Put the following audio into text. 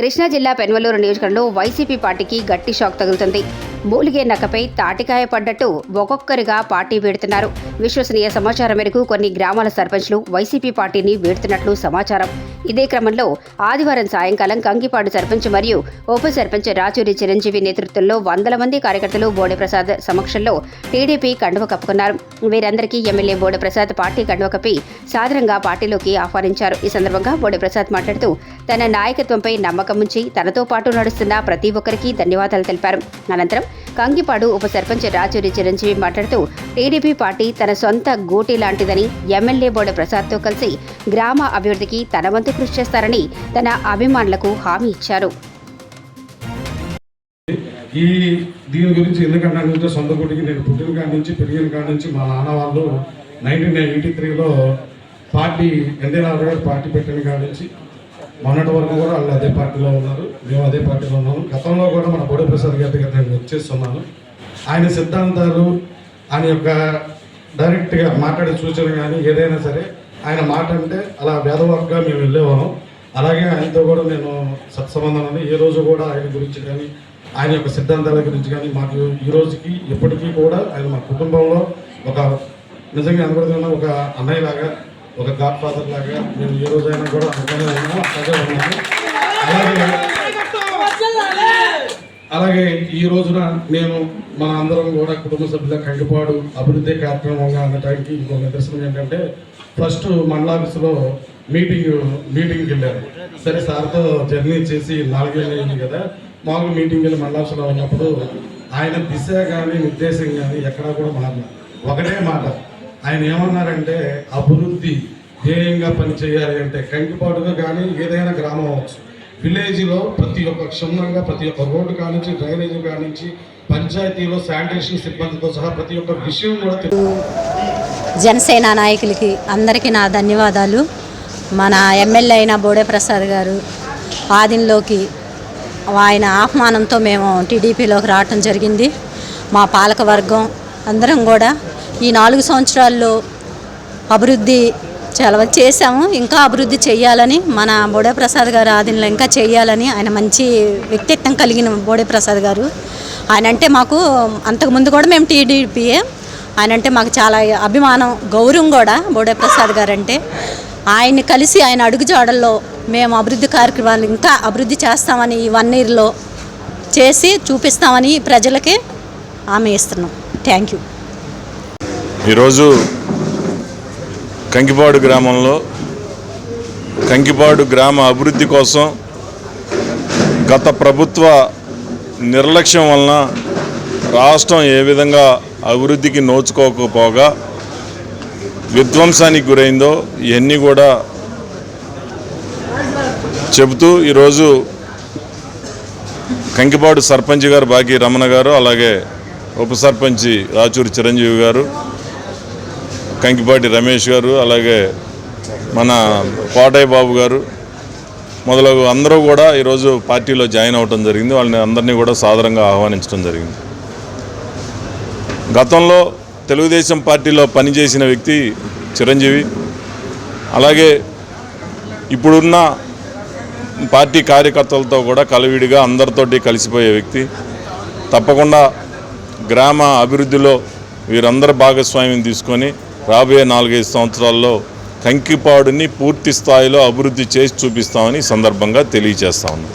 కృష్ణా జిల్లా పెన్వలూరు నియోజకవర్గంలో వైసీపీ పార్టీకి గట్టి షాక్ తగులుతుంది. మూలిగే నక్కపై తాటికాయ పడ్డట్టు ఒక్కొక్కరిగా పార్టీ వీడుతున్నారు. విశ్వసనీయ సమాచారం మేరకు కొన్ని గ్రామాల సర్పంచ్లు వైసీపీ పార్టీని వీడుతున్నట్లు సమాచారం. ఇదే క్రమంలో ఆదివారం సాయంకాలం కంకిపాడు సర్పంచ్ మరియు ఉప సర్పంచ్ రాచూరి చిరంజీవి నేతృత్వంలో వందల మంది కార్యకర్తలు బోడే ప్రసాద్ సమక్షంలో టీడీపీ కండువ కప్పుకున్నారు. వీరందరికీ ఎమ్మెల్యే బోడెప్రసాద్ పార్టీ కండువ కప్పి పార్టీలోకి ఆహ్వానించారు. ఈ సందర్భంగా బోడెప్రసాద్ మాట్లాడుతూ తన నాయకత్వంపై నమ్మకం ఉంచి తనతో పాటు నడుస్తున్న ప్రతి ఒక్కరికి ధన్యవాదాలు తెలిపారు. అనంతరం కంగిపాడు ఉప సర్పంచ్ రాచూరి చిరంజీవి మాట్లాడుతూ టీడీపీ పార్టీ తన సొంత గూటి లాంటిదని ఎమ్మెల్యే బోడ ప్రసాద్తో కలిసి గ్రామ అభివృద్ధికి తన వంతు కృషి చేస్తారని తన అభిమానులకు హామీ ఇచ్చారు. ఈ దీని గురించి ఎందుకంటే సొంత గుడికి నేను పుట్టిన కాడి నుంచి పెరిగిన కాడి నుంచి మా నాన్న వాళ్ళు నైన్టీన్ ఎయిటీ త్రీలో పార్టీ ఎన్టీ గారు పార్టీ పెట్టిన కాడి నుంచి మొన్నటి వరకు కూడా వాళ్ళు అదే పార్టీలో ఉన్నారు. మేము అదే పార్టీలో ఉన్నాము. గతంలో కూడా మన బోడే ప్రసాద్ గారి చేస్తున్నాను. ఆయన సిద్ధాంతాలు ఆయన యొక్క డైరెక్ట్గా మాట్లాడే సూచన కానీ ఏదైనా సరే ఆయన మాట అంటే అలా వేదవాక్గా మేము వెళ్ళేవాళ్ళం. అలాగే ఆయనతో కూడా నేను సత్సంబంధం అని ఏ రోజు కూడా ఆయన గురించి కానీ ఆయన యొక్క సిద్ధాంతాల గురించి కానీ మాకు ఈ రోజుకి ఎప్పటికీ కూడా ఆయన మా కుటుంబంలో ఒక నిజంగా అనుకుంటున్న ఒక అన్నయ్య లాగా ఒక గాడ్ ఫాదర్ లాగా మేము ఏ రోజైనా కూడా అనుకునే ఉన్నాము అలాగే అలాగే ఈ రోజున నేను మన అందరం కూడా కుటుంబ సభ్యుల కంటిపాడు అభివృద్ధి కార్యక్రమంగా అనటానికి ఇంకో నిదర్శనం ఏంటంటే ఫస్ట్ మండలాఫీసులో మీటింగ్ మీటింగ్కి వెళ్ళారు సరే సార్తో జర్నీ చేసి నాలుగేళ్ళు అయింది కదా. మామూలు మీటింగ్ వెళ్ళి మండలాఫీసులో ఉన్నప్పుడు ఆయన దిశ కానీ ఉద్దేశం కానీ ఎక్కడా కూడా మారలేదు ఒకటే మాట. ఆయన ఏమన్నారంటే అభివృద్ధి ధ్యేయంగా పనిచేయాలి అంటే కంటిపాటుగా కానీ ఏదైనా గ్రామం అవచ్చు విలేజ్లో ప్రతి ఒక్క క్షుణ్ణంగా ప్రతి ఒక్క రోడ్డు కానించి డ్రైనేజ్ కానించి పంచాయతీలో శానిటేషన్ సిబ్బందితో సహా ప్రతి ఒక్క విషయం కూడా జనసేన నాయకులకి అందరికీ నా ధన్యవాదాలు. మన ఎమ్మెల్యే అయిన బోడే ప్రసాద్ గారు ఆదిలోకి ఆయన ఆహ్వానంతో మేము టీడీపీలోకి రావటం జరిగింది. మా పాలకవర్గం అందరం కూడా ఈ నాలుగు సంవత్సరాల్లో అభివృద్ధి చాలా చేశాము. ఇంకా అభివృద్ధి చేయాలని మన బోడే ప్రసాద్ గారు ఆధీనంలో ఇంకా చేయాలని ఆయన మంచి వ్యక్తిత్వం కలిగిన బోడే ప్రసాద్ గారు. ఆయన అంటే మాకు అంతకుముందు కూడా మేము టీడీపీఏ ఆయన అంటే మాకు చాలా అభిమానం గౌరవం కూడా బోడే ప్రసాద్ గారు అంటే. ఆయన్ని కలిసి ఆయన అడుగుజాడల్లో మేము అభివృద్ధి కార్యక్రమాలు ఇంకా అభివృద్ధి చేస్తామని ఈ వన్ ఇయర్లో చేసి చూపిస్తామని ప్రజలకి హామీ ఇస్తున్నాం. Thank you. ఈరోజు కంకిపాడు గ్రామంలో కంకిపాడు గ్రామ అభివృద్ధి కోసం గత ప్రభుత్వ నిర్లక్ష్యం వలన రాష్ట్రం ఏ విధంగా అభివృద్ధికి నోచుకోకపోగా విధ్వంసానికి గురైందో ఇవన్నీ కూడా చెబుతూ ఈరోజు కంకిపాడు సర్పంచ్ గారు బాకీ రమణ గారు అలాగే ఉప సర్పంచి రాచూరు చిరంజీవి గారు కంకిపాటి రమేష్ గారు అలాగే మన కోటయ్య బాబు గారు మొదలగు అందరూ కూడా ఈరోజు పార్టీలో జాయిన్ అవ్వటం జరిగింది. వాళ్ళని అందరినీ కూడా సాదరంగా ఆహ్వానించడం జరిగింది. గతంలో తెలుగుదేశం పార్టీలో పనిచేసిన వ్యక్తి చిరంజీవి అలాగే ఇప్పుడున్న పార్టీ కార్యకర్తలతో కూడా కలివిడిగా అందరితోటి కలిసిపోయే వ్యక్తి. తప్పకుండా గ్రామ అభివృద్ధిలో వీరందరూ భాగస్వామ్యం తీసుకొని రాబోయే నాలుగైదు సంవత్సరాల్లో కంకిపాడుని పూర్తి స్థాయిలో అభివృద్ధి చేసి చూపిస్తామని సందర్భంగా తెలియజేస్తా ఉన్నాం.